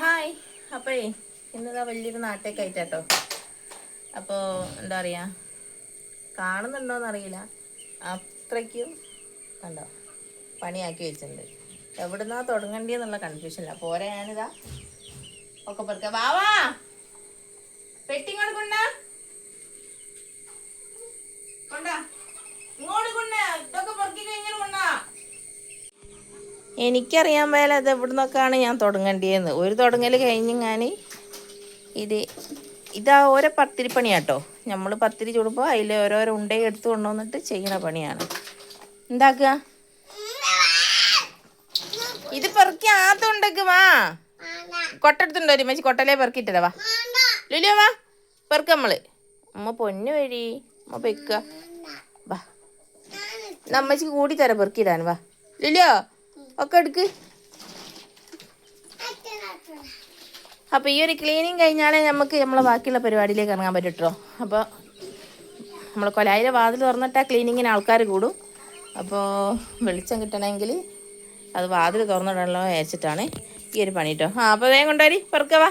Hi. അപ്പോഴേ ഇന്നിതാ വലിയൊരു നാട്ടേക്ക് ആയിട്ടാട്ടോ അപ്പോൾ എന്താ പറയുക കാണുന്നുണ്ടോയെന്ന് അറിയില്ല അത്രയ്ക്കും കണ്ടോ പണിയാക്കി വെച്ചിട്ടുണ്ട്. എവിടുന്നാ തുടങ്ങണ്ടിയെന്നുള്ള കൺഫ്യൂഷനില്ല പോരെ ഞാനിതാ ഒക്കെ പെറുക്ക. വാവാ പെട്ടി കൊണ്ടാ. കൊണ്ടാ കൊണ്ടാ ഇങ്ങോട്ട് കൊണ്ടാ ഇതൊക്കെ പെറുക്കി കഴിഞ്ഞാൽ കൊണ്ടാ എനിക്കറിയാൻ മേലെ അത് എവിടെ നിന്നൊക്കെയാണ് ഞാൻ തുടങ്ങേണ്ടിയെന്ന്. ഒരു തുടങ്ങൽ കഴിഞ്ഞ് ഞാൻ ഇത് ഇതാ ഓരോ പത്തിരി പണിയാട്ടോ. നമ്മൾ പത്തിരി ചുടുമ്പോൾ അതിൽ ഓരോരോ ഉണ്ടേ എടുത്തു കൊണ്ടുവന്നിട്ട് ചെയ്യുന്ന പണിയാണ്. എന്താക്കുക? ഇത് പെറുക്കി ആദ്യം ഉണ്ടക്ക് വാ. കൊട്ടെടുത്തുണ്ടോ ഒരു മച്ചി കൊട്ടലേ പെറുക്കിയിട്ടതാ വാ. ലുലിയോ വാ. പെറുക്ക നമ്മൾ. അമ്മ പൊന്നു വഴി. അമ്മ പെക്ക വാ. നമ്മച്ചിക്ക് കൂടി തരാം പെറുക്കിയിടാൻ. വാ. ലുലിയോ ഒക്കെ എടുക്ക്. അപ്പോൾ ഈ ഒരു ക്ലീനിങ് കഴിഞ്ഞാലേ നമുക്ക് നമ്മളെ ബാക്കിയുള്ള പരിപാടിയിലേക്ക് ഇറങ്ങാൻ പറ്റുട്ടോ അപ്പോൾ നമ്മൾ കൊലായിലെ വാതിൽ തുറന്നിട്ടാ ക്ലീനിങ്ങിന് ആൾക്കാർ കൂടും. അപ്പോൾ വെളിച്ചം കിട്ടണമെങ്കിൽ അത് വാതിൽ തുറന്നിടാനുള്ള അയച്ചിട്ടാണ് ഈ ഒരു പണി ആ അപ്പോൾ വേഗം കൊണ്ടുവരി പെറുക്ക വാ.